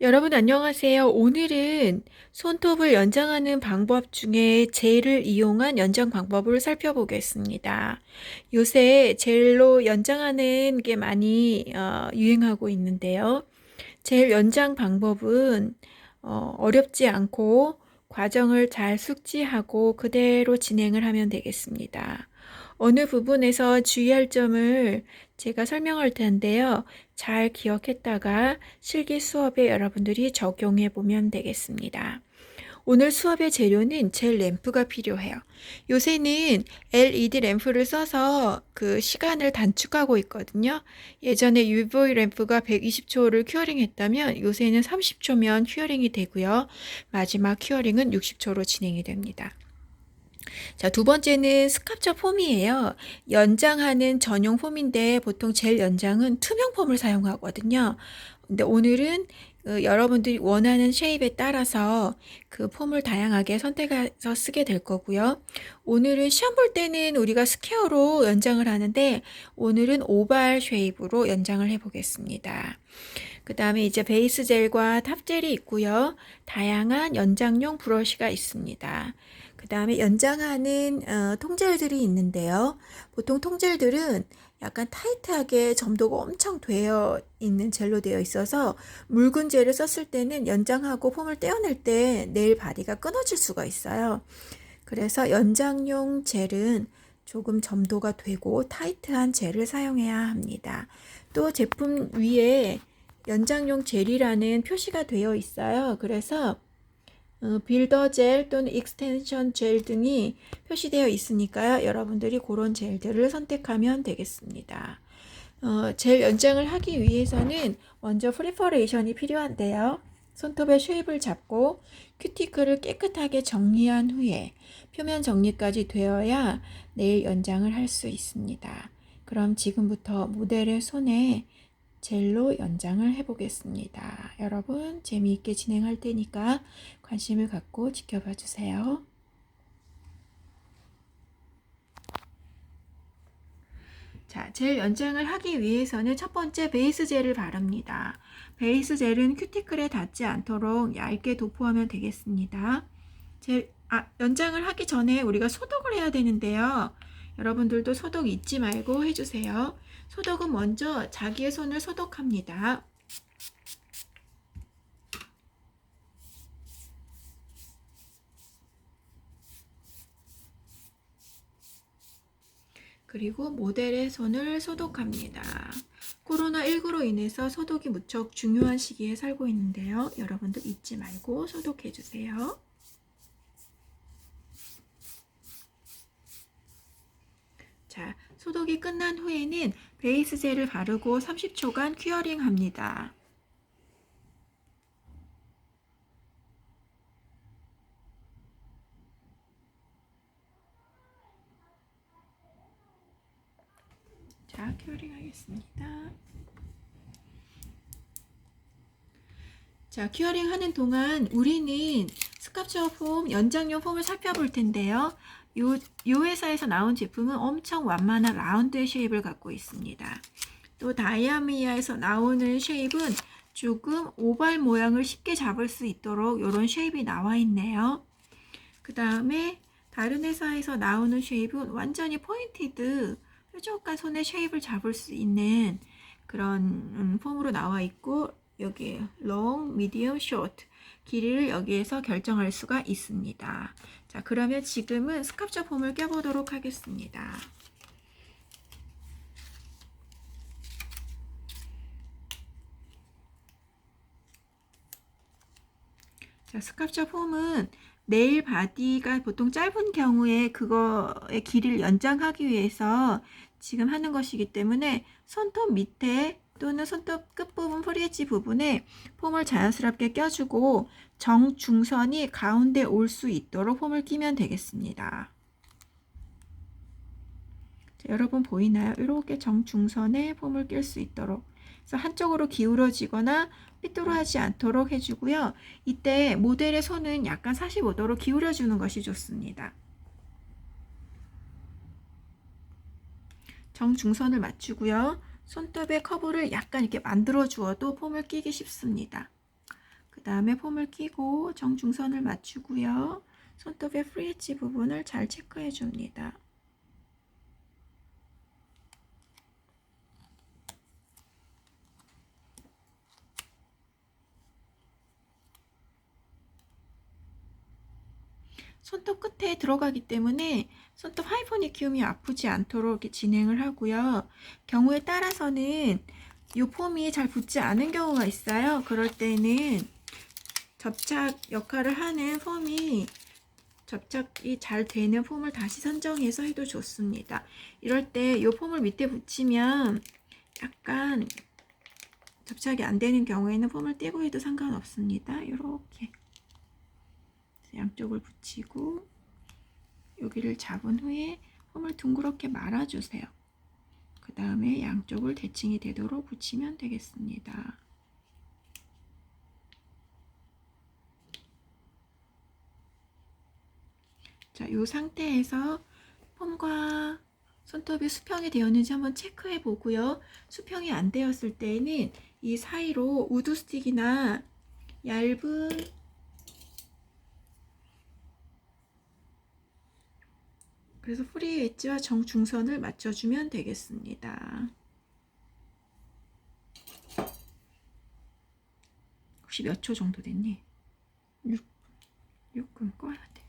여러분 안녕하세요. 오늘은 손톱을 연장하는 방법 중에 젤을 이용한 연장 방법을 살펴보겠습니다. 요새 젤로 연장하는 게 많이 어, 유행하고 있는데요. 젤 연장 방법은 어, 어렵지 않고 과정을 잘 숙지하고 그대로 진행을 하면 되겠습니다. 어느 부분에서 주의할 점을 제가 설명할 텐데요. 잘 기억했다가 실기 수업에 여러분들이 적용해 보면 되겠습니다. 오늘 수업의 재료는 젤 램프가 필요해요. 요새는 LED 램프를 써서 그 시간을 단축하고 있거든요. 예전에 UV 램프가 120초를 큐어링 했다면 요새는 30초면 큐어링이 되고요. 마지막 큐어링은 60초로 진행이 됩니다. 자, 두 번째는 스카처 폼이에요. 연장하는 전용 폼인데 보통 젤 연장은 투명 폼을 사용하거든요. 근데 오늘은 어, 여러분들이 원하는 쉐입에 따라서 그 폼을 다양하게 선택해서 쓰게 될 거고요. 오늘은 시험 볼 때는 우리가 스퀘어로 연장을 하는데 오늘은 오발 쉐입으로 연장을 해 보겠습니다. 그 다음에 이제 베이스 젤과 탑 젤이 있고요. 다양한 연장용 브러쉬가 있습니다. 그 다음에 연장하는 어, 통젤들이 있는데요. 보통 통젤들은 약간 타이트하게 점도가 엄청 되어 있는 젤로 되어 있어서 묽은 젤을 썼을 때는 연장하고 폼을 떼어낼 때 네일 바디가 끊어질 수가 있어요. 그래서 연장용 젤은 조금 점도가 되고 타이트한 젤을 사용해야 합니다. 또 제품 위에 연장용 젤이라는 표시가 되어 있어요. 그래서 어, 빌더 젤 또는 익스텐션 젤 등이 표시되어 있으니까요. 여러분들이 그런 젤들을 선택하면 되겠습니다. 어, 젤 연장을 하기 위해서는 먼저 프리퍼레이션이 필요한데요. 손톱의 쉐입을 잡고 큐티클을 깨끗하게 정리한 후에 표면 정리까지 되어야 네일 연장을 할 수 있습니다. 그럼 지금부터 모델의 손에 젤로 연장을 해보겠습니다. 여러분 재미있게 진행할 테니까 관심을 갖고 지켜봐 주세요. 자, 젤 연장을 하기 위해서는 첫 번째 베이스 젤을 바릅니다. 베이스 젤은 큐티클에 닿지 않도록 얇게 도포하면 되겠습니다. 젤, 아, 연장을 하기 전에 우리가 소독을 해야 되는데요. 여러분들도 소독 잊지 말고 해주세요. 소독은 먼저 자기의 손을 소독합니다. 그리고 모델의 손을 소독합니다. 코로나19로 인해서 소독이 무척 중요한 시기에 살고 있는데요. 여러분도 잊지 말고 소독해 주세요. 자, 소독이 끝난 후에는 베이스 젤을 바르고 30초간 큐어링 합니다. 자, 큐어링 하겠습니다. 자, 큐어링 하는 동안 우리는 스카처 폼, 연장용 폼을 살펴볼 텐데요. 요, 요 회사에서 나온 제품은 엄청 완만한 라운드의 쉐입을 갖고 있습니다. 또 다이아미아에서 나오는 쉐입은 조금 오발 모양을 쉽게 잡을 수 있도록 이런 쉐입이 나와 있네요. 그 다음에 다른 회사에서 나오는 쉐입은 완전히 포인티드 뾰족한 손에 쉐입을 잡을 수 있는 그런 음, 폼으로 나와 있고 여기 long, medium, short 길이를 여기에서 결정할 수가 있습니다. 자, 그러면 지금은 스캅처 폼을 껴보도록 하겠습니다. 자, 스캅처 폼은 네일 바디가 보통 짧은 경우에 그거의 길이를 연장하기 위해서 지금 하는 것이기 때문에 손톱 밑에 또는 손톱 끝부분 프리엣지 부분에 폼을 자연스럽게 껴주고 정중선이 가운데 올 수 있도록 폼을 끼면 되겠습니다. 자, 여러분 보이나요? 이렇게 정중선에 폼을 낄 수 있도록 그래서 한쪽으로 기울어지거나 삐뚤어하지 않도록 해주고요. 이때 모델의 손은 약간 45도로 기울여주는 것이 좋습니다. 정중선을 맞추고요. 손톱의 커브를 약간 이렇게 만들어 주어도 폼을 끼기 쉽습니다. 그 다음에 폼을 끼고 정중선을 맞추고요. 손톱의 프리 엣지 부분을 잘 체크해 줍니다. 손톱 끝에 들어가기 때문에 손톱 하이포니키움이 아프지 않도록 진행을 하고요. 경우에 따라서는 이 폼이 잘 붙지 않은 경우가 있어요. 그럴 때는 접착 역할을 하는 폼이 접착이 잘 되는 폼을 다시 선정해서 해도 좋습니다. 이럴 때 이 폼을 밑에 붙이면 약간 접착이 안 되는 경우에는 폼을 떼고 해도 상관없습니다. 이렇게 양쪽을 붙이고 여기를 잡은 후에 폼을 둥그렇게 말아주세요. 그 다음에 양쪽을 대칭이 되도록 붙이면 되겠습니다. 자, 이 상태에서 폼과 손톱이 수평이 되었는지 한번 체크해 보고요. 수평이 안 되었을 때에는 이 사이로 우드 스틱이나 얇은 그래서 프리 엣지와 정중선을 맞춰주면 되겠습니다. 혹시 몇 초 정도 됐니? 6, 6분 꺼야 돼.